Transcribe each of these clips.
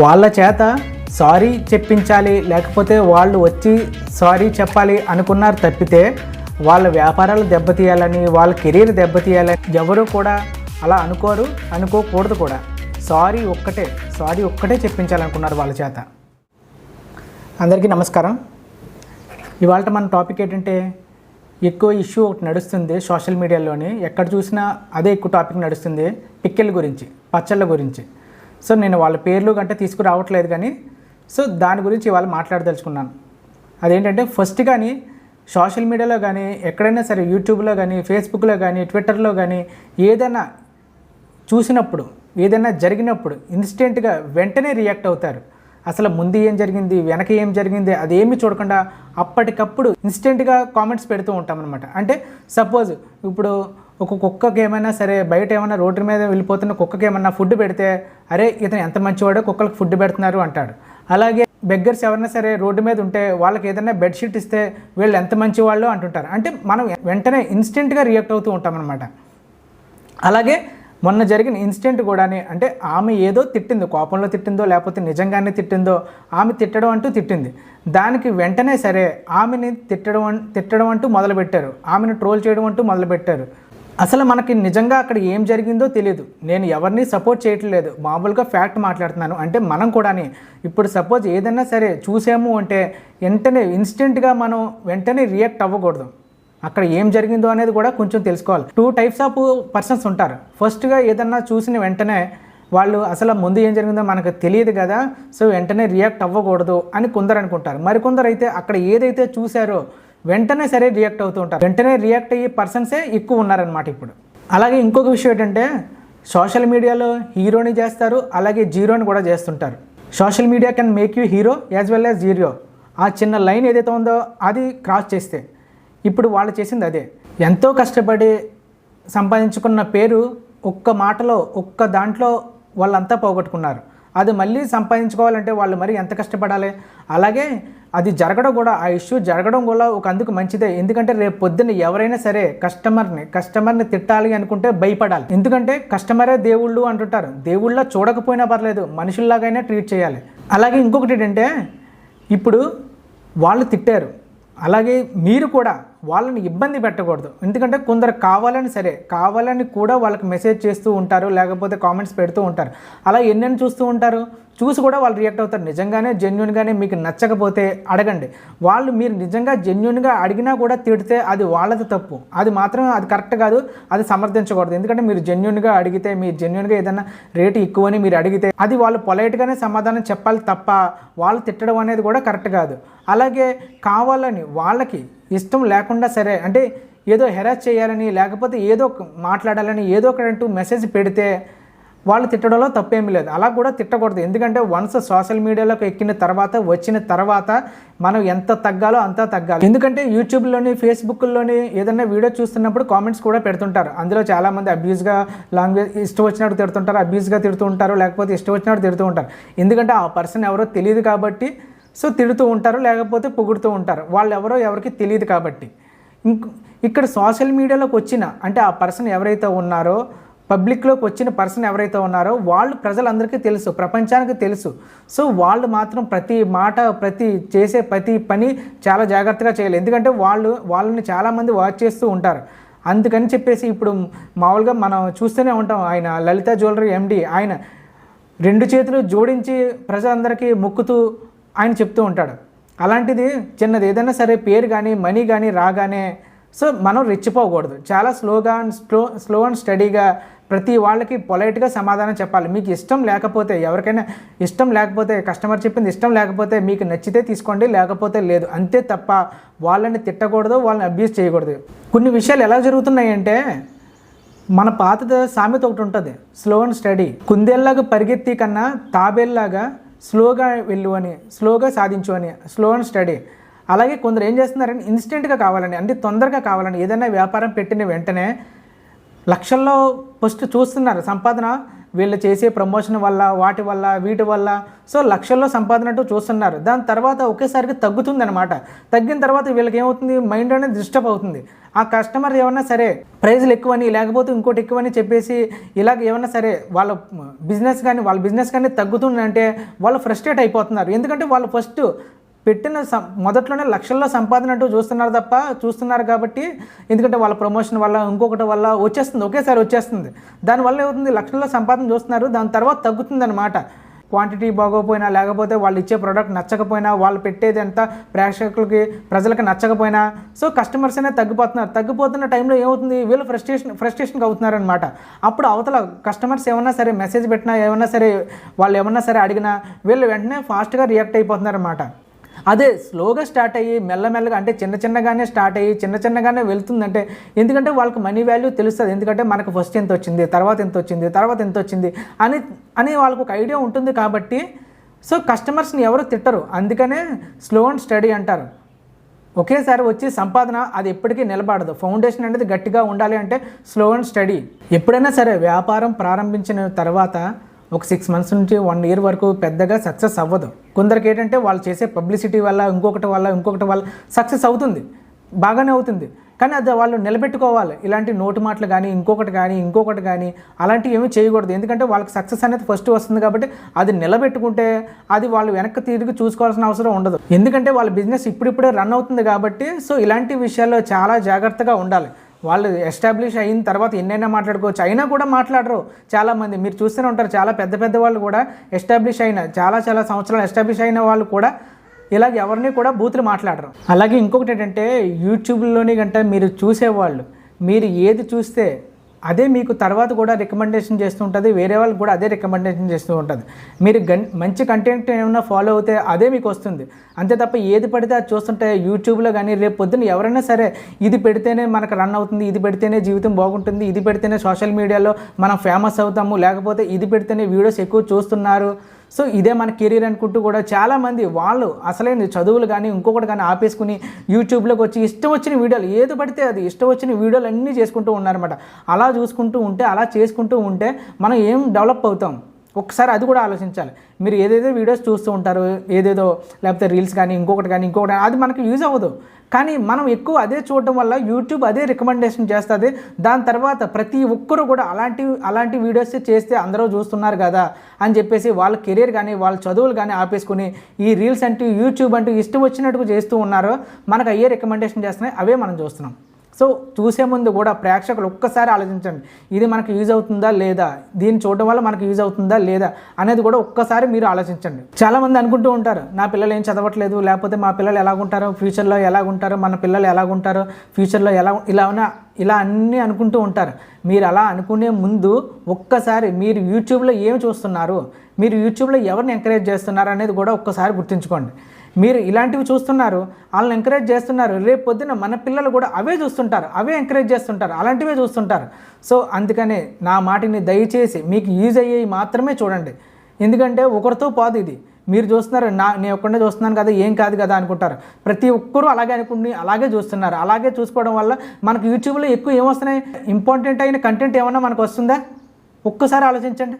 వాళ్ళ చేత సారీ చెప్పించాలి లేకపోతే వాళ్ళు వచ్చి సారీ చెప్పాలి అనుకున్నారు తప్పితే వాళ్ళ వ్యాపారాలు దెబ్బతీయాలని వాళ్ళ కెరీర్ దెబ్బతీయాలని ఎవరు కూడా అలా అనుకోరు అనుకోకూడదు కూడా. సారీ ఒక్కటే సారీ ఒక్కటే చెప్పించాలనుకున్నారు వాళ్ళ చేత. అందరికీ నమస్కారం. ఇవాళ మన టాపిక్ ఏంటంటే ఎక్కువ ఇష్యూ ఒకటి నడుస్తుంది సోషల్ మీడియాలోని ఎక్కడ చూసినా అదే ఎక్కువ టాపిక్ నడుస్తుంది పిక్కెల గురించి పచ్చళ్ళ గురించి. సో నేను వాళ్ళ పేర్లు కంటే తీసుకురావట్లేదు కానీ సో దాని గురించి ఇవాళ మాట్లాడదలుచుకున్నాను. అదేంటంటే ఫస్ట్ కానీ సోషల్ మీడియాలో కానీ ఎక్కడైనా సరే యూట్యూబ్లో కానీ ఫేస్బుక్లో కానీ ట్విట్టర్లో కానీ ఏదైనా చూసినప్పుడు ఏదైనా జరిగినప్పుడు ఇన్స్టెంట్గా వెంటనే రియాక్ట్ అవుతారు. అసలు ముందు ఏం జరిగింది వెనక ఏం జరిగింది అదేమి చూడకుండా అప్పటికప్పుడు ఇన్స్టెంట్గా కామెంట్స్ పెడుతూ ఉంటాం అనమాట అంటే సపోజ్ ఇప్పుడు ఒక కుక్కకి ఏమైనా సరే బయట ఏమైనా రోడ్డు మీద వెళ్ళిపోతున్న కుక్కకి ఏమైనా ఫుడ్ పెడితే అరే ఇతను ఎంత మంచివాడో కుక్కలకు ఫుడ్ పెడుతున్నారు అంటాడు. అలాగే బెగ్గర్స్ ఎవరైనా సరే రోడ్డు మీద ఉంటే వాళ్ళకి ఏదైనా బెడ్షీట్ ఇస్తే వీళ్ళు ఎంత మంచి వాళ్ళు అంటుంటారు. అంటే మనం వెంటనే ఇన్స్టెంట్గా రియాక్ట్ అవుతూ ఉంటాం అనమాట అలాగే మొన్న జరిగిన ఇన్సిడెంట్ కూడాని అంటే ఆమె ఏదో తిట్టిందో కోపంలో తిట్టిందో లేకపోతే నిజంగానే తిట్టిందో ఆమె తిట్టడం అంటూ తిట్టింది. దానికి వెంటనే సరే ఆమెని తిట్టడం తిట్టడం అంటూ మొదలుపెట్టారు. ఆమెను ట్రోల్ చేయడం అంటూ మొదలుపెట్టారు. అసలు మనకి నిజంగా అక్కడ ఏం జరిగిందో తెలియదు నేను ఎవరిని సపోర్ట్ చేయట్లేదు. మామూలుగా ఫ్యాక్ట్ మాట్లాడుతున్నాను. అంటే మనం కూడాని. ఇప్పుడు సపోజ్ ఏదైనా సరే చూసాము అంటే వెంటనే ఇన్స్టెంట్గా మనం వెంటనే రియాక్ట్ అవ్వకూడదు. అక్కడ ఏం జరిగిందో అనేది కూడా కొంచెం తెలుసుకోవాలి. టూ టైప్స్ ఆఫ్ పర్సన్స్ ఉంటారు. ఫస్ట్గా ఏదన్నా చూసిన వెంటనే వాళ్ళు అసలు ముందు ఏం జరిగిందో మనకు తెలియదు కదా. సో వెంటనే రియాక్ట్ అవ్వకూడదు అని కొందరు అనుకుంటారు. మరికొందరు అయితే అక్కడ ఏదైతే చూశారో వెంటనే సరే రియాక్ట్ అవుతూ ఉంటారు. వెంటనే రియాక్ట్ అయ్యే పర్సన్సే ఎక్కువ ఉన్నారనమాట ఇప్పుడు. అలాగే ఇంకొక విషయం ఏంటంటే సోషల్ మీడియాలో హీరోని చేస్తారు అలాగే జీరోని కూడా చేస్తుంటారు. Social media can make you hero as well as zero ఆ చిన్న లైన్ ఏదైతే ఉందో అది క్రాస్ చేస్తే ఇప్పుడు వాళ్ళు చేసింది అదే. ఎంతో కష్టపడి సంపాదించుకున్న పేరు ఒక్క మాటలో ఒక్క దాంట్లో వాళ్ళంతా పోగొట్టుకున్నారు. అది మళ్ళీ సంపాదించుకోవాలంటే వాళ్ళు మరి ఎంత కష్టపడాలి? అలాగే అది జరగడం కూడా ఆ ఇష్యూ జరగడం కూడా ఒక అందుకు మంచిదే. ఎందుకంటే రేపు పొద్దున్న ఎవరైనా సరే కస్టమర్ని కస్టమర్ని తిట్టాలి అనుకుంటే భయపడాలి. ఎందుకంటే కస్టమరే దేవుళ్ళు అంటుంటారు. దేవుళ్ళ చూడకపోయినా పర్లేదు మనుషుల్లాగైనా ట్రీట్ చేయాలి. అలాగే ఇంకొకటి ఏంటంటే ఇప్పుడు వాళ్ళు తిట్టారు. అలాగే మీరు కూడా వాళ్ళని ఇబ్బంది పెట్టకూడదు. ఎందుకంటే కొందరు కావాలని సరే కావాలని కూడా వాళ్ళకి మెసేజ్ చేస్తూ ఉంటారు లేకపోతే కామెంట్స్ పెడుతూ ఉంటారు. అలా ఎన్నెన్ని చూస్తూ ఉంటారు? చూసి కూడా వాళ్ళు రియాక్ట్ అవుతారు. నిజంగానే జెన్యున్గానే మీకు నచ్చకపోతే అడగండి. వాళ్ళు మీరు నిజంగా జెన్యున్గా అడిగినా కూడా తిడితే అది వాళ్ళది తప్పు. అది మాత్రం అది కరెక్ట్ కాదు అది సమర్థించకూడదు. ఎందుకంటే మీరు జెన్యున్గా అడిగితే మీరు జెన్యున్గా ఏదైనా రేటు ఎక్కువని మీరు అడిగితే అది వాళ్ళు పొలైట్గానే సమాధానం చెప్పాలి తప్ప వాళ్ళు తిట్టడం అనేది కూడా కరెక్ట్ కాదు. అలాగే కావాలని వాళ్ళకి ఇష్టం లేకుండా సరే అంటే ఏదో హెరాస్ చేయాలని లేకపోతే ఏదో ఒక మాట్లాడాలని ఏదో ఒకటంటూ మెసేజ్ పెడితే వాళ్ళు తిట్టడంలో తప్పేమీ లేదు. అలా కూడా తిట్టకూడదు. ఎందుకంటే వన్స్ సోషల్ మీడియాలోకి ఎక్కిన తర్వాత వచ్చిన తర్వాత మనం ఎంత తగ్గాలో అంత తగ్గాలి. ఎందుకంటే యూట్యూబ్లోని ఫేస్బుక్లోని ఏదైనా వీడియో చూస్తున్నప్పుడు కామెంట్స్ కూడా పెడుతుంటారు. అందులో చాలామంది అబ్యూస్గా లాంగ్వేజ్ ఇష్టం వచ్చినట్టు తిడుతుంటారు అబ్యూస్గా తిడుతూ ఉంటారు లేకపోతే ఇష్టం వచ్చినట్టు తిడుతూ ఉంటారు. ఎందుకంటే ఆ పర్సన్ ఎవరో తెలియదు కాబట్టి సో తిడుతూ ఉంటారు లేకపోతే పొగుడుతూ ఉంటారు. వాళ్ళు ఎవరో ఎవరికి తెలియదు కాబట్టి. ఇంక ఇక్కడ సోషల్ మీడియాలోకి వచ్చిన అంటే ఆ పర్సన్ ఎవరైతే ఉన్నారో పబ్లిక్లోకి వచ్చిన పర్సన్ ఎవరైతే ఉన్నారో వాళ్ళు ప్రజలందరికీ తెలుసు ప్రపంచానికి తెలుసు. సో వాళ్ళు మాత్రం ప్రతి మాట ప్రతి చేసే ప్రతి పని చాలా జాగ్రత్తగా చేయాలి. ఎందుకంటే వాళ్ళు వాళ్ళని చాలామంది వాచ్ చేస్తూ ఉంటారు. అందుకని చెప్పేసి ఇప్పుడు మామూలుగా మనం చూస్తూనే ఉంటాం. ఆయన లలిత జ్యువెలరీ ఎండి ఆయన రెండు చేతులు జోడించి ప్రజలందరికీ మొక్కుతూ ఆయన చెప్తూ ఉంటాడు. అలాంటిది చిన్నది ఏదైనా సరే పేరు కానీ మనీ కానీ రాగానే సో మనం రెచ్చిపోకూడదు. చాలా స్లోగా అండ్ స్లో స్లో అండ్ స్టడీగా ప్రతి వాళ్ళకి పొలైట్గా సమాధానం చెప్పాలి. మీకు ఇష్టం లేకపోతే ఎవరికైనా ఇష్టం లేకపోతే కస్టమర్ చెప్పింది ఇష్టం లేకపోతే మీకు నచ్చితే తీసుకోండి లేకపోతే లేదు. అంతే తప్ప వాళ్ళని తిట్టకూడదు వాళ్ళని అబ్యూస్ చేయకూడదు. కొన్ని విషయాలు ఎలా జరుగుతున్నాయంటే మన పాత సామెత ఒకటి ఉంటుంది. Slow and study. కుందేల్లాగా పరిగెత్తి కన్నా తాబేల్లాగా స్లోగా వెళ్ళు అని స్లోగా సాధించు అని స్లో అండ్ స్టడీ అలాగే కొందరు ఏం చేస్తున్నారంటే ఇన్స్టెంట్గా కావాలని అంటే తొందరగా కావాలని ఏదైనా వ్యాపారం పెట్టిన వెంటనే లక్షల్లో ఫస్ట్ చూస్తున్నారు. సంపాదన వీళ్ళు చేసే ప్రమోషన్ వల్ల వాటి వల్ల వీటి వల్ల. సో లక్షల్లో సంపాదనట్టు చూస్తున్నారు. దాని తర్వాత ఒకేసారికి తగ్గుతుంది అనమాట తగ్గిన తర్వాత వీళ్ళకి ఏమవుతుంది? మైండ్ అనేది డిస్టర్బ్ అవుతుంది. ఆ కస్టమర్ ఏమన్నా సరే ప్రైజ్లు ఎక్కువని లేకపోతే ఇంకోటి ఎక్కువని చెప్పేసి ఇలాగ ఏమన్నా సరే వాళ్ళ బిజినెస్ కానీ వాళ్ళ బిజినెస్ కానీ తగ్గుతుందంటే వాళ్ళు ఫ్రస్ట్రేట్ అయిపోతున్నారు. ఎందుకంటే వాళ్ళు ఫస్ట్ పెట్టిన సం మొదట్లోనే లక్షల్లో సంపాదన అంటూ చూస్తున్నారు తప్ప చూస్తున్నారు కాబట్టి ఎందుకంటే వాళ్ళ ప్రమోషన్ వల్ల ఇంకొకటి వల్ల వచ్చేస్తుంది. ఒకేసారి వచ్చేస్తుంది. దానివల్ల ఏమవుతుంది? లక్షల్లో సంపాదన చూస్తున్నారు. దాని తర్వాత తగ్గుతుంది అనమాట క్వాంటిటీ బాగోపోయినా లేకపోతే వాళ్ళు ఇచ్చే ప్రోడక్ట్ నచ్చకపోయినా వాళ్ళు పెట్టేది ఎంత ప్రేక్షకులకి ప్రజలకు నచ్చకపోయినా సో కస్టమర్స్ అనేది తగ్గిపోతున్నారు. తగ్గిపోతున్న టైంలో ఏమవుతుంది? వీళ్ళు ఫ్రస్ట్రేషన్ ఫ్రస్ట్రేషన్కి అవుతున్నారనమాట అప్పుడు అవతల కస్టమర్స్ ఏమన్నా సరే మెసేజ్ పెట్టినా ఏమన్నా సరే వాళ్ళు ఏమన్నా సరే అడిగినా వీళ్ళు వెంటనే ఫాస్ట్గా రియాక్ట్ అయిపోతున్నారు అనమాట అదే స్లోగా స్టార్ట్ అయ్యి మెల్లమెల్లగా అంటే చిన్న చిన్నగానే స్టార్ట్ అయ్యి చిన్న చిన్నగానే వెళ్తుందంటే ఎందుకంటే వాళ్ళకి మనీ వాల్యూ తెలుస్తుంది. ఎందుకంటే మనకు ఫస్ట్ ఎంత వచ్చింది తర్వాత ఎంత వచ్చింది తర్వాత ఎంత వచ్చింది అని అని వాళ్ళకు ఒక ఐడియా ఉంటుంది కాబట్టి సో కస్టమర్స్ని ఎవరు తిట్టరు. అందుకనే స్లో అండ్ స్టడీ అంటారు. ఒకేసారి వచ్చి సంపాదన అది ఎప్పటికీ నిలబడదు. ఫౌండేషన్ అనేది గట్టిగా ఉండాలి అంటే స్లో అండ్ స్టడీ. ఎప్పుడైనా సరే వ్యాపారం ప్రారంభించిన తర్వాత ఒక సిక్స్ మంత్స్ నుంచి వన్ ఇయర్ వరకు పెద్దగా సక్సెస్ అవ్వదు. కొందరికి ఏంటంటే వాళ్ళు చేసే పబ్లిసిటీ వల్ల ఇంకొకటి వల్ల ఇంకొకటి వల్ల సక్సెస్ అవుతుంది. బాగానే అవుతుంది. కానీ అది వాళ్ళు నిలబెట్టుకోవాలి. ఇలాంటి నోటి మాటలు కానీ ఇంకొకటి కానీ ఇంకొకటి కానీ అలాంటివి ఏమీ చేయకూడదు. ఎందుకంటే వాళ్ళకి సక్సెస్ అనేది ఫస్ట్ వస్తుంది కాబట్టి అది నిలబెట్టుకుంటే అది వాళ్ళు వెనక్కి తిరిగి చూసుకోవాల్సిన అవసరం ఉండదు. ఎందుకంటే వాళ్ళ బిజినెస్ ఇప్పుడిప్పుడే రన్ అవుతుంది కాబట్టి సో ఇలాంటి విషయాల్లో చాలా జాగ్రత్తగా ఉండాలి. వాళ్ళు ఎస్టాబ్లిష్ అయిన తర్వాత ఎన్నైనా మాట్లాడుకోవచ్చు. అయినా కూడా మాట్లాడరు. చాలామంది మీరు చూస్తూనే ఉంటారు. చాలా పెద్ద పెద్ద వాళ్ళు కూడా ఎస్టాబ్లిష్ అయిన చాలా చాలా సంవత్సరాలు ఎస్టాబ్లిష్ అయిన వాళ్ళు కూడా ఇలాగ ఎవరిని కూడా బూతులు మాట్లాడరు. అలాగే ఇంకొకటి ఏంటంటే యూట్యూబ్లోని గంట మీరు చూసేవాళ్ళు. మీరు ఏది చూస్తే అదే మీకు తర్వాత కూడా రికమెండేషన్ చేస్తూ ఉంటుంది వేరే వాళ్ళకి కూడా అదే రికమెండేషన్ చేస్తూ ఉంటుంది. మీరు గన్ మంచి కంటెంట్ ఏమైనా ఫాలో అవుతే అదే మీకు వస్తుంది. అంతే తప్ప ఏది పడితే అది చూస్తుంటే యూట్యూబ్లో కానీ రేపు పొద్దున్న ఎవరైనా సరే ఇది పెడితేనే మనకు రన్ అవుతుంది ఇది పెడితేనే జీవితం బాగుంటుంది ఇది పెడితేనే సోషల్ మీడియాలో మనం ఫేమస్ అవుతాము లేకపోతే ఇది పెడితేనే వీడియోస్ ఎక్కువ చూస్తున్నారు సో ఇదే మన కెరీర్ అనుకుంటూ కూడా చాలామంది వాళ్ళు అసలైన చదువులు కానీ ఇంకొకటి కానీ ఆపేసుకుని యూట్యూబ్లోకి వచ్చి ఇష్టం వచ్చిన వీడియోలు ఏది పడితే అది ఇష్టం వచ్చిన వీడియోలు అన్నీ చేసుకుంటూ ఉన్నారన్నమాట. అలా చూసుకుంటూ ఉంటే అలా చేసుకుంటూ ఉంటే మనం ఏం డెవలప్ అవుతాం? ఒకసారి అది కూడా ఆలోచించాలి. మీరు ఏదేదో వీడియోస్ చూస్తూ ఉంటారు ఏదేదో లేకపోతే రీల్స్ కానీ ఇంకొకటి కానీ ఇంకొకటి అది మనకు యూజ్ అవ్వదు. కానీ మనం ఎక్కువ అదే చూడటం వల్ల యూట్యూబ్ అదే రికమెండేషన్ చేస్తుంది. దాని తర్వాత ప్రతి ఒక్కరు కూడా అలాంటి అలాంటి వీడియోస్ చేస్తే అందరూ చూస్తున్నారు కదా అని చెప్పేసి వాళ్ళ కెరీర్ కానీ వాళ్ళ చదువులు కానీ ఆపేసుకుని ఈ రీల్స్ అంటూ యూట్యూబ్ అంటూ ఇష్టం వచ్చినట్టుగా చేస్తూ ఉన్నారు మనకు అయ్యే రికమెండేషన్ చేస్తున్నాయి. అవే మనం చూస్తున్నాం. సో చూసే ముందు కూడా ప్రేక్షకులు ఒక్కసారి ఆలోచించండి. ఇది మనకు యూజ్ అవుతుందా లేదా? దీన్ని చూడడం వల్ల మనకు యూజ్ అవుతుందా లేదా? అనేది కూడా ఒక్కసారి మీరు ఆలోచించండి. చాలా మంది అనుకుంటూ ఉంటారు నా పిల్లలు ఏం చదవట్లేదు లేకపోతే మా పిల్లలు ఎలాగుంటారో ఫ్యూచర్లో ఎలాగుంటారో మన పిల్లలు ఎలాగుంటారో ఫ్యూచర్లో ఎలా ఇలా ఇలా అన్నీ అనుకుంటూ ఉంటారు. మీరు అలా అనుకునే ముందు ఒక్కసారి మీరు యూట్యూబ్లో ఏమి చూస్తున్నారు? మీరు యూట్యూబ్లో ఎవరిని ఎంకరేజ్ చేస్తున్నారు అనేది కూడా ఒక్కసారి గుర్తుంచుకోండి. మీరు ఇలాంటివి చూస్తున్నారు వాళ్ళని ఎంకరేజ్ చేస్తున్నారు. రేపు పొద్దున మన పిల్లలు కూడా అవే చూస్తుంటారు అవే ఎంకరేజ్ చేస్తుంటారు అలాంటివే చూస్తుంటారు. సో అందుకనే నా మాటిని దయచేసి మీకు యూజ్ అయ్యేవి మాత్రమే చూడండి. ఎందుకంటే ఒకరితో పోదు ఇది. మీరు చూస్తున్నారు నా నేను ఒక్కడే చూస్తున్నాను కదా ఏం కాదు కదా అనుకుంటారు. ప్రతి ఒక్కరూ అలాగే అనుకుని అలాగే చూస్తున్నారు. అలాగే చూసుకోవడం వల్ల మనకు యూట్యూబ్లో ఎక్కువ ఏమొస్తున్నాయి? ఇంపార్టెంట్ అయిన కంటెంట్ ఏమన్నా మనకు వస్తుందా? ఒక్కసారి ఆలోచించండి.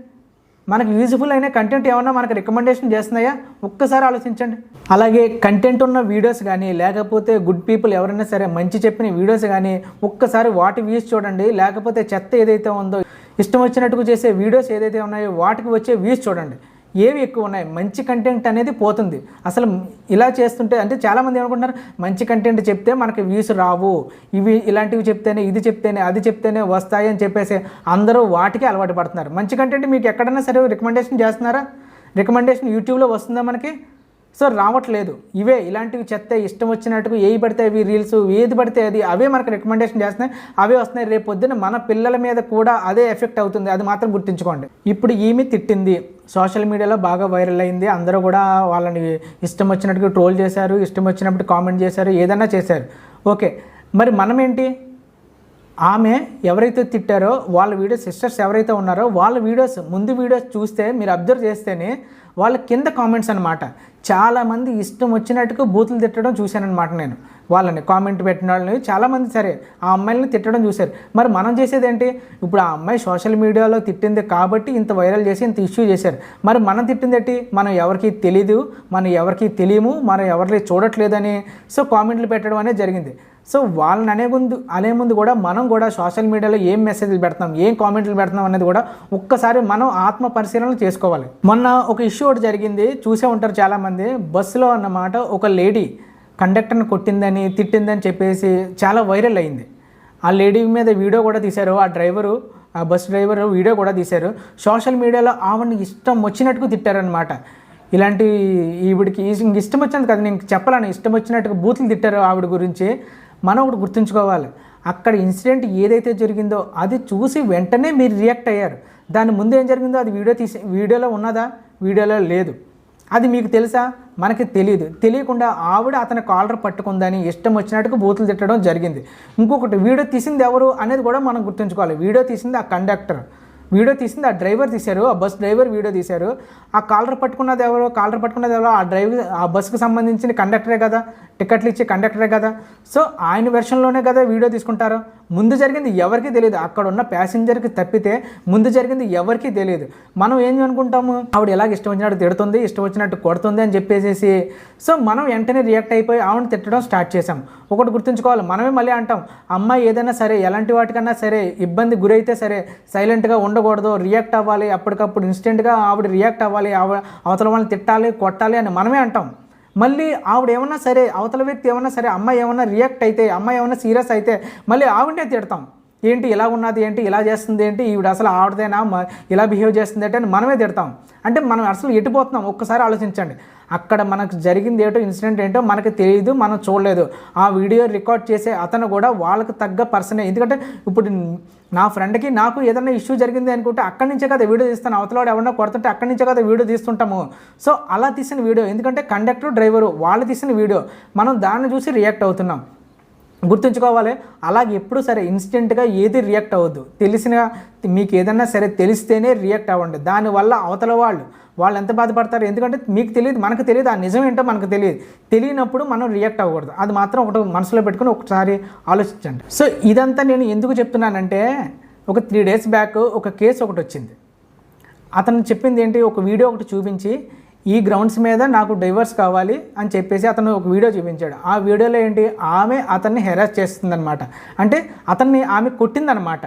మనకు యూజ్ఫుల్ అయిన కంటెంట్ ఏమన్నా మనకు రికమెండేషన్ చేస్తున్నాయా? ఒక్కసారి ఆలోచించండి. అలాగే కంటెంట్ ఉన్న వీడియోస్ కానీ లేకపోతే గుడ్ పీపుల్ ఎవరైనా సరే మంచి చెప్పిన వీడియోస్ కానీ ఒక్కసారి వాటి వ్యూస్ చూడండి. లేకపోతే చెత్త ఏదైతే ఉందో ఇష్టం వచ్చినట్టుగా చేసే వీడియోస్ ఏదైతే ఉన్నాయో వాటికి వచ్చే వ్యూస్ చూడండి. ఏవి ఎక్కువ ఉన్నాయి? మంచి కంటెంట్ అనేది పోతుంది. అసలు ఇలా చేస్తుంటే అంటే చాలామంది ఏమనుకుంటున్నారు? మంచి కంటెంట్ చెప్తే మనకి వ్యూస్ రావు. ఇవి ఇలాంటివి చెప్తేనే ఇది చెప్తేనే అది చెప్తేనే వస్తాయి అని చెప్పేసి అందరూ వాటికి అలవాటు పడుతున్నారు. మంచి కంటెంట్ మీకు ఎక్కడైనా సరే రికమెండేషన్ చేస్తున్నారా? రికమెండేషన్ యూట్యూబ్లో వస్తుందా మనకి? సో రావట్లేదు. ఇవే ఇలాంటివి చెత్త ఇష్టం వచ్చినట్టుగా ఏవి పడితే అవి రీల్స్ ఏది పడితే అది అవే మనకు రికమెండేషన్ చేస్తున్నాయి. అవే వస్తున్నాయి. రేపు పొద్దున్న మన పిల్లల మీద కూడా అదే ఎఫెక్ట్ అవుతుంది. అది మాత్రం గుర్తుంచుకోండి. ఇప్పుడు ఈమె తిట్టింది. సోషల్ మీడియాలో బాగా వైరల్ అయింది. అందరూ కూడా వాళ్ళని ఇష్టం వచ్చినట్టుగా ట్రోల్ చేశారు. ఇష్టం వచ్చినప్పుడు కామెంట్ చేశారు. ఏదైనా చేశారు. ఓకే. మరి మనం ఏంటి ఆమె ఎవరైతే తిట్టారో వాళ్ళ వీడియోస్ సిస్టర్స్ ఎవరైతే ఉన్నారో వాళ్ళ వీడియోస్ ముందు వీడియోస్ చూస్తే మీరు అబ్జర్వ్ చేస్తేనే వాళ్ళ కింద కామెంట్స్ అనమాట చాలామంది ఇష్టం వచ్చినట్టుగా బూతులు తిట్టడం చూశానన్నమాట నేను. వాళ్ళని కామెంట్ పెట్టిన వాళ్ళని చాలామంది సరే ఆ అమ్మాయిని తిట్టడం చూశారు. మరి మనం చేసేది ఏంటి ఇప్పుడు ఆ అమ్మాయి సోషల్ మీడియాలో తిట్టింది కాబట్టి ఇంత వైరల్ చేసి ఇంత ఇష్యూ చేశారు. మరి మనం తిట్టింది ఏంటి? మనం ఎవరికి తెలీదు మనం ఎవరికి తెలియము మనం ఎవరిని చూడట్లేదని. సో కామెంట్లు పెట్టడం అనేది జరిగింది. సో వాళ్ళని అనే ముందు అనే ముందు కూడా మనం కూడా సోషల్ మీడియాలో ఏం మెసేజ్లు పెడతాం ఏం కామెంట్లు పెడతాం అనేది కూడా ఒక్కసారి మనం ఆత్మ పరిశీలన చేసుకోవాలి. మొన్న ఒక ఇష్యూ ఒకటి జరిగింది చూసే ఉంటారు చాలామంది. బస్సులో అన్నమాట ఒక లేడీ కండక్టర్ని కొట్టిందని తిట్టిందని చెప్పేసి చాలా వైరల్ అయింది. ఆ లేడీ మీద వీడియో కూడా తీశారు ఆ డ్రైవరు ఆ బస్ డ్రైవర్ వీడియో కూడా తీశారు. సోషల్ మీడియాలో ఆవిడని ఇష్టం వచ్చినట్టుగా తిట్టారనమాట ఇలాంటి ఈవిడికి ఇష్టం వచ్చినది కదా నేను చెప్పాలని. ఇష్టం వచ్చినట్టుగా బూతులు తిట్టారు ఆవిడ గురించి. మనం ఒకటి గుర్తుంచుకోవాలి. అక్కడ ఇన్సిడెంట్ ఏదైతే జరిగిందో అది చూసి వెంటనే మీరు రియాక్ట్ అయ్యారు. దాని ముందు ఏం జరిగిందో అది వీడియో తీసి వీడియోలో ఉన్నదా? వీడియోలో లేదు. అది మీకు తెలుసా? మనకి తెలియదు తెలియకుండా ఆవిడ అతని కాలర్ పట్టుకుందని ఇష్టం వచ్చినట్టుగా బూతులు తిట్టడం జరిగింది. ఇంకొకటి వీడియో తీసింది ఎవరు అనేది కూడా మనం గుర్తుంచుకోవాలి. వీడియో తీసింది ఆ కండక్టర్. వీడియో తీసింది ఆ డ్రైవర్ తీశారు ఆ బస్ డ్రైవర్ వీడియో తీశారు. ఆ కాలర్ పట్టుకున్నది ఎవరు కాలర్ పట్టుకున్నది ఎవరో ఆ డ్రైవర్ ఆ బస్సుకు సంబంధించిన కండక్టరే కదా టికెట్లు ఇచ్చే కండక్టరే కదా. సో ఆయన వెర్షన్లోనే కదా వీడియో తీసుకుంటారు. ముందు జరిగింది ఎవరికీ తెలియదు. అక్కడ ఉన్న ప్యాసింజర్కి తప్పితే ముందు జరిగింది ఎవరికీ తెలియదు. మనం ఏం అనుకుంటాము? ఆవిడ ఎలాగ ఇష్టం వచ్చినట్టు తిడుతుంది ఇష్టం వచ్చినట్టు కొడుతుంది అని చెప్పేసి సో మనం వెంటనే రియాక్ట్ అయిపోయి ఆవిడని తిట్టడం స్టార్ట్ చేసాం ఒకటి గుర్తుంచుకోవాలి మనమే మళ్ళీ అంటాం అమ్మాయి ఏదైనా సరే ఎలాంటి వాటికన్నా సరే ఇబ్బంది గురైతే సరే సైలెంట్గా ఉండకూడదు రియాక్ట్ అవ్వాలి అప్పటికప్పుడు ఇన్స్టెంట్గా ఆవిడ రియాక్ట్ అవ్వాలి అవతల వాళ్ళని తిట్టాలి కొట్టాలి అని మనమే అంటాం. మళ్ళీ ఆవిడ ఏమన్నా సరే అవతల వ్యక్తి ఏమన్నా సరే అమ్మాయి ఏమన్నా రియాక్ట్ అయితే అమ్మాయి ఏమన్నా సీరియస్ అయితే మళ్ళీ ఆవిడనే తిడతాం. ఏంటి ఇలా ఉన్నది ఏంటి ఇలా చేస్తుంది ఏంటి ఈవిడ అసలు ఆవిడదైనా మ- ఇలా బిహేవ్ చేస్తుంది ఏంటి అని మనమే తిడతాం. అంటే మనం అసలు ఎటుపోతున్నాం ఒక్కసారి ఆలోచించండి. అక్కడ మనకు జరిగింది ఏంటో ఇన్సిడెంట్ ఏంటో మనకు తెలియదు మనం చూడలేదు. ఆ వీడియో రికార్డ్ చేసే అతను కూడా వాళ్ళకి తగ్గ పర్సనే. ఎందుకంటే ఇప్పుడు నా ఫ్రెండ్కి నాకు ఏదైనా ఇష్యూ జరిగింది అనుకుంటే అక్కడి నుంచే కదా వీడియో తీస్తాను. అవతలవాడు ఎవరన్నా కొడుతుంటే అక్కడి నుంచే కదా వీడియో తీస్తుంటాము. సో అలా తీసిన వీడియో ఎందుకంటే కండక్టర్ డ్రైవరు వాళ్ళు తీసిన వీడియో. మనం దాన్ని చూసి రియాక్ట్ అవుతున్నాం. గుర్తుంచుకోవాలి. అలాగే ఎప్పుడు సరే ఇన్స్టెంట్గా ఏది రియాక్ట్ అవ్వద్దు. తెలిసిన మీకు ఏదన్నా సరే తెలిస్తేనే రియాక్ట్ అవ్వండి. దానివల్ల అవతల వాళ్ళు వాళ్ళు ఎంత బాధపడతారు ఎందుకంటే మీకు తెలియదు మనకు తెలియదు. ఆ నిజం ఏంటో మనకు తెలియదు. తెలియనప్పుడు మనం రియాక్ట్ అవ్వకూడదు. అది మాత్రం ఒకటి మనసులో పెట్టుకుని ఒకసారి ఆలోచించండి. సో ఇదంతా నేను ఎందుకు చెప్తున్నానంటే ఒక త్రీ డేస్ బ్యాక్ ఒక కేసు ఒకటి వచ్చింది. అతను చెప్పింది ఏంటి? ఒక వీడియో ఒకటి చూపించి ఈ గ్రౌండ్స్ మీద నాకు డైవర్స్ కావాలి అని చెప్పేసి అతను ఒక వీడియో చూపించాడు. ఆ వీడియోలో ఏంటి? ఆమె అతన్ని హెరాస్ చేస్తుందన్నమాట. అంటే అతన్ని ఆమె కొట్టిందనమాట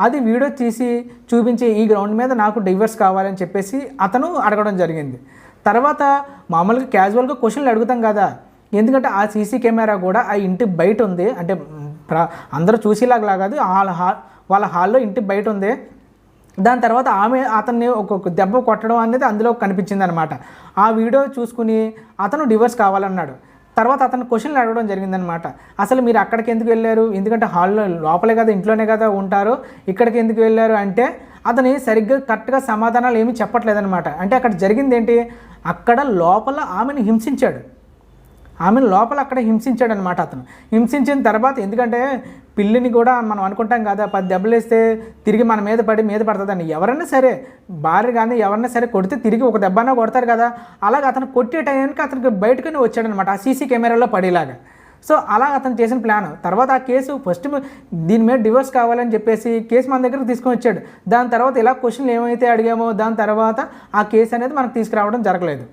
అది వీడియో తీసి చూపించి ఈ గ్రౌండ్ మీద నాకు డైవర్స్ కావాలని చెప్పేసి అతను అడగడం జరిగింది. తర్వాత మామూలుగా క్యాజువల్గా క్వశ్చన్లు అడుగుతాం కదా. ఎందుకంటే ఆ సీసీ కెమెరా కూడా ఆ ఇంటి బయట ఉంది. అంటే ప్ర అందరూ చూసేలాగా కాదు. వాళ్ళ హాల్ వాళ్ళ హాల్లో ఇంటి బయట ఉంది. దాని తర్వాత ఆమె అతన్ని ఒక్కొక్క దెబ్బ కొట్టడం అనేది అందులో కనిపించింది అనమాట ఆ వీడియో చూసుకుని అతను డివోర్స్ కావాలన్నాడు. తర్వాత అతను క్వశ్చన్లు అడగడం జరిగిందనమాట. అసలు మీరు అక్కడికి ఎందుకు వెళ్ళారు? ఎందుకంటే హాల్లో లోపలే కదా ఇంట్లోనే కదా ఉంటారు. ఇక్కడికి ఎందుకు వెళ్ళారు అంటే అతని సరిగ్గా కరెక్ట్గా సమాధానాలు ఏమీ చెప్పట్లేదనమాట. అంటే అక్కడ జరిగింది ఏంటి? అక్కడ లోపల ఆమెను హింసించాడు. ఆమెను లోపల అక్కడ హింసించాడనమాట అతను. హింసించిన తర్వాత ఎందుకంటే పిల్లిని కూడా మనం అనుకుంటాం కదా పది దెబ్బలు వేస్తే తిరిగి మన మీద పడి మీద పడుతుందని. ఎవరైనా సరే భార్య కానీ ఎవరైనా సరే కొడితే తిరిగి ఒక దెబ్బనా కొడతారు కదా. అలాగ అతను కొట్టే టైంకి అతనికి బయటకుని వచ్చాడనమాట ఆ సీసీ కెమెరాలో పడేలాగా. సో అలా అతను చేసిన ప్లాన్. తర్వాత ఆ కేసు ఫస్ట్ దీని మీద డివోర్స్ కావాలని చెప్పేసి కేసు మన దగ్గరకు తీసుకొని వచ్చాడు. దాని తర్వాత ఇలా క్వశ్చన్లు ఏమైతే అడిగామో దాని తర్వాత ఆ కేసు అనేది మనకు తీసుకురావడం జరగలేదు.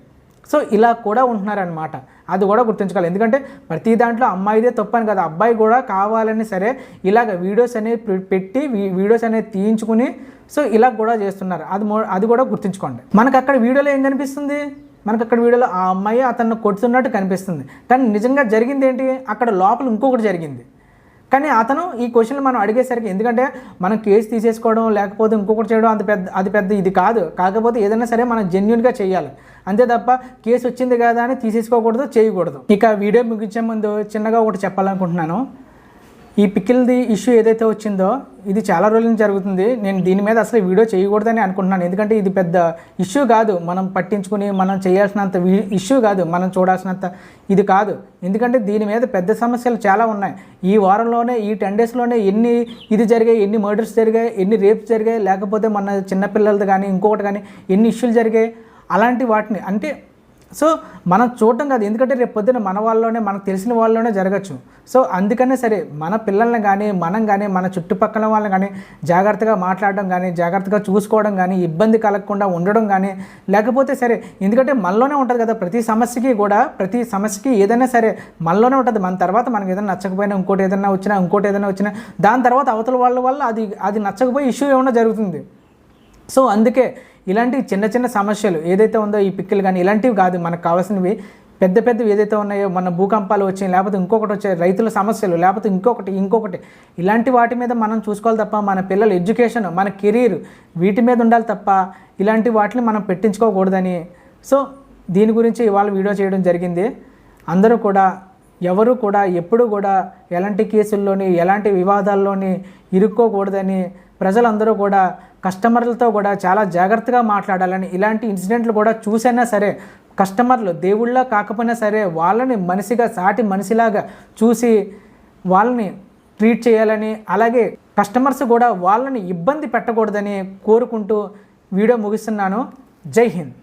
సో ఇలా కూడా ఉంటున్నారనమాట అది కూడా గుర్తుంచుకోవాలి. ఎందుకంటే ప్రతి దాంట్లో అమ్మాయిదే తప్పని కదా. అబ్బాయి కూడా కావాలని సరే ఇలాగ వీడియోస్ అనేవి పె- పెట్టి వీడియోస్ అనేవి తీయించుకుని సో ఇలా కూడా చేస్తున్నారు. అది అది కూడా గుర్తుంచుకోండి. మనకు అక్కడ వీడియోలో ఏం కనిపిస్తుంది? మనకు అక్కడ వీడియోలో ఆ అమ్మాయి అతన్ని కొడుతున్నట్టు కనిపిస్తుంది. కానీ నిజంగా జరిగింది ఏంటి? అక్కడ లోపల ఇంకొకటి జరిగింది. కానీ అతను ఈ క్వశ్చన్లు మనం అడిగేసరికి ఎందుకంటే మనం కేసు తీసేసుకోవడం లేకపోతే ఇంకొకటి చేయడం అంత పెద్ద అది పెద్ద ఇది కాదు. కాకపోతే ఏదైనా సరే మనం జెన్యున్గా చేయాలి. అంతే తప్ప కేసు వచ్చింది కదా అని తీసేసుకోకూడదు చేయకూడదు. ఇక వీడియో ముగించే ముందు చిన్నగా ఒకటి చెప్పాలనుకుంటున్నాను. ఈ పికిల్ది ఇష్యూ ఏదైతే వచ్చిందో ఇది చాలా రోజుల నుంచి జరుగుతుంది. నేను దీని మీద అసలు వీడియో చేయకూడదని అనుకుంటున్నాను. ఎందుకంటే ఇది పెద్ద ఇష్యూ కాదు. మనం పట్టించుకుని మనం చేయాల్సినంత ఇష్యూ కాదు. మనం చూడాల్సినంత ఇది కాదు. ఎందుకంటే దీని మీద పెద్ద సమస్యలు చాలా ఉన్నాయి. ఈ వారంలోనే ఈ టెన్ డేస్లోనే ఎన్ని ఇది జరిగాయి ఎన్ని మర్డర్స్ జరిగాయి ఎన్ని రేప్స్ జరిగాయి లేకపోతే మన చిన్నపిల్లలది కానీ ఇంకొకటి కానీ ఎన్ని ఇష్యూలు జరిగాయి అలాంటి వాటిని అంటే సో మనం చూడటం కాదు. ఎందుకంటే రేపు పొద్దున మన వాళ్ళలోనే మనకు తెలిసిన వాళ్ళలోనే జరగచ్చు. సో అందుకనే సరే మన పిల్లల్ని కానీ మనం కానీ మన చుట్టుపక్కల వాళ్ళని కానీ జాగ్రత్తగా మాట్లాడడం కానీ జాగ్రత్తగా చూసుకోవడం కానీ ఇబ్బంది కలగకుండా ఉండడం కానీ లేకపోతే సరే ఎందుకంటే మనలోనే ఉంటుంది కదా ప్రతి సమస్యకి కూడా ప్రతి సమస్యకి ఏదైనా సరే మనలోనే ఉంటుంది. మన తర్వాత మనకి ఏదైనా నచ్చకపోయినా ఇంకోటి ఏదైనా వచ్చినా ఇంకోటి ఏదైనా వచ్చినా దాని తర్వాత అవతల వాళ్ళ వల్ల అది అది నచ్చకపోయి ఇష్యూ ఏమైనా జరుగుతుంది. సో అందుకే ఇలాంటి చిన్న చిన్న సమస్యలు ఏదైతే ఉందో ఈ పిక్కలు కానీ ఇలాంటివి కాదు మనకు కావాల్సినవి పెద్ద పెద్దవి ఏదైతే ఉన్నాయో మన భూకంపాలు వచ్చాయి లేకపోతే ఇంకొకటి వచ్చాయి రైతుల సమస్యలు లేకపోతే ఇంకొకటి ఇంకొకటి. ఇలాంటి వాటి మీద మనం చూసుకోవాలి తప్ప మన పిల్లల ఎడ్యుకేషన్ మన కెరీర్ వీటి మీద ఉండాలి తప్ప ఇలాంటి వాటిని మనం పెట్టించుకోకూడదని. సో దీని గురించి ఇవాళ వీడియో చేయడం జరిగింది. అందరూ కూడా ఎవరు కూడా ఎప్పుడు కూడా ఎలాంటి కేసుల్లోని ఎలాంటి వివాదాల్లోని ఇరుక్కోకూడదని ప్రజలందరూ కూడా కస్టమర్లతో కూడా చాలా జాగ్రత్తగా మాట్లాడాలని ఇలాంటి ఇన్సిడెంట్లు కూడా చూసైనా సరే కస్టమర్లు దేవుళ్ళ కాకపోయినా సరే వాళ్ళని మనిషిగా సాటి మనిషిలాగా చూసి వాళ్ళని ట్రీట్ చేయాలని అలాగే కస్టమర్స్ కూడా వాళ్ళని ఇబ్బంది పెట్టకూడదని కోరుకుంటూ వీడియో ముగిస్తున్నాను. జై హింద్.